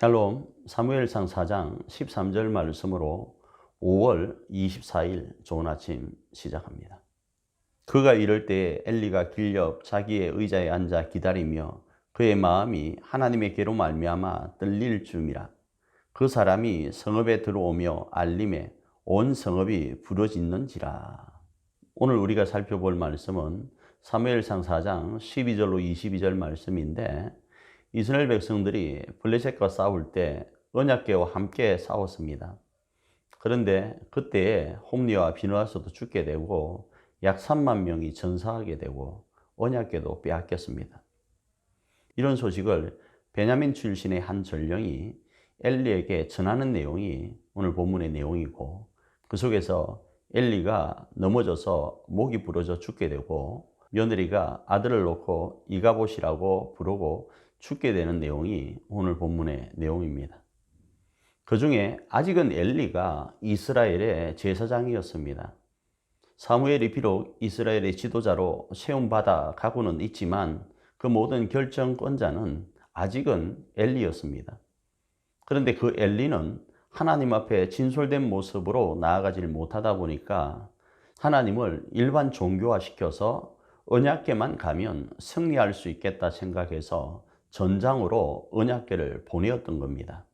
샬롬 사무엘상 4장 13절 말씀으로 5월 24일 좋은 아침 시작합니다. 그가 이럴 때 엘리가 길옆 자기의 의자에 앉아 기다리며 그의 마음이 하나님의께로 말미암아 떨릴 줌이라. 그 사람이 성읍에 들어오며 알림에 온 성읍이 부러짓는지라. 오늘 우리가 살펴볼 말씀은 사무엘상 4장 12절로 22절 말씀인데 이스라엘 백성들이 블레셋과 싸울 때 언약궤와 함께 싸웠습니다. 그런데 그때에 홈리와 비누아스도 죽게 되고 약 3만 명이 전사하게 되고 언약궤도 빼앗겼습니다. 이런 소식을 베냐민 출신의 한 전령이 엘리에게 전하는 내용이 오늘 본문의 내용이고 그 속에서 엘리가 넘어져서 목이 부러져 죽게 되고 며느리가 아들을 놓고 이가봇이라고 부르고 죽게 되는 내용이 오늘 본문의 내용입니다. 그 중에 아직은 엘리가 이스라엘의 제사장이었습니다. 사무엘이 비록 이스라엘의 지도자로 세움받아 가고는 있지만 그 모든 결정권자는 아직은 엘리였습니다. 그런데 그 엘리는 하나님 앞에 진솔된 모습으로 나아가질 못하다 보니까 하나님을 일반 종교화시켜서 언약계만 가면 승리할 수 있겠다 생각해서 전장으로 언약계를 보내었던 겁니다.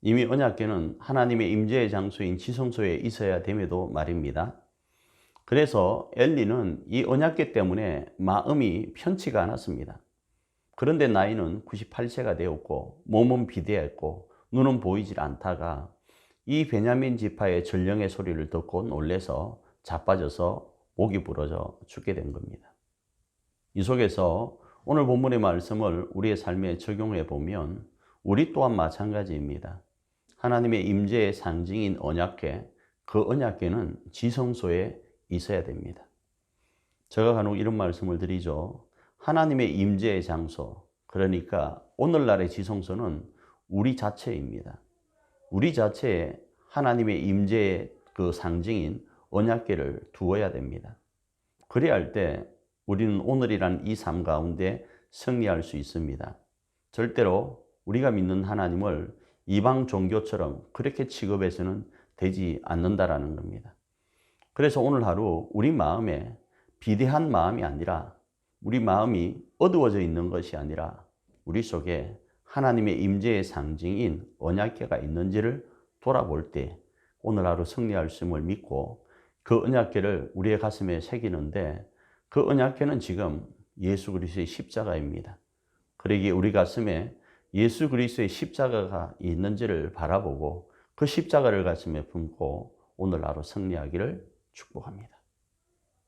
이미 언약계는 하나님의 임재의 장소인 지성소에 있어야 됨에도 말입니다. 그래서 엘리는 이 언약계 때문에 마음이 편치가 않았습니다. 그런데 나이는 98세가 되었고 몸은 비대했고 눈은 보이질 않다가 이 베냐민 지파의 전령의 소리를 듣고 놀래서 자빠져서 목이 부러져 죽게 된 겁니다. 이 속에서 오늘 본문의 말씀을 우리의 삶에 적용해 보면 우리 또한 마찬가지입니다. 하나님의 임재의 상징인 언약궤, 그 언약궤는 지성소에 있어야 됩니다. 제가 간혹 이런 말씀을 드리죠. 하나님의 임재의 장소, 그러니까 오늘날의 지성소는 우리 자체입니다. 우리 자체에 하나님의 임재의 그 상징인 언약궤를 두어야 됩니다. 그래야 할 때 우리는 오늘이란 이 삶 가운데 승리할 수 있습니다. 절대로 우리가 믿는 하나님을 이방 종교처럼 그렇게 취급해서는 되지 않는다라는 겁니다. 그래서 오늘 하루 우리 마음에 비대한 마음이 아니라 우리 마음이 어두워져 있는 것이 아니라 우리 속에 하나님의 임재의 상징인 언약궤가 있는지를 돌아볼 때 오늘 하루 승리할 수 있음을 믿고 그 언약궤를 우리의 가슴에 새기는데 그 언약궤는 지금 예수 그리스도의 십자가입니다. 그러기에 우리 가슴에 예수 그리스도의 십자가가 있는지를 바라보고 그 십자가를 가슴에 품고 오늘 하루 승리하기를 축복합니다.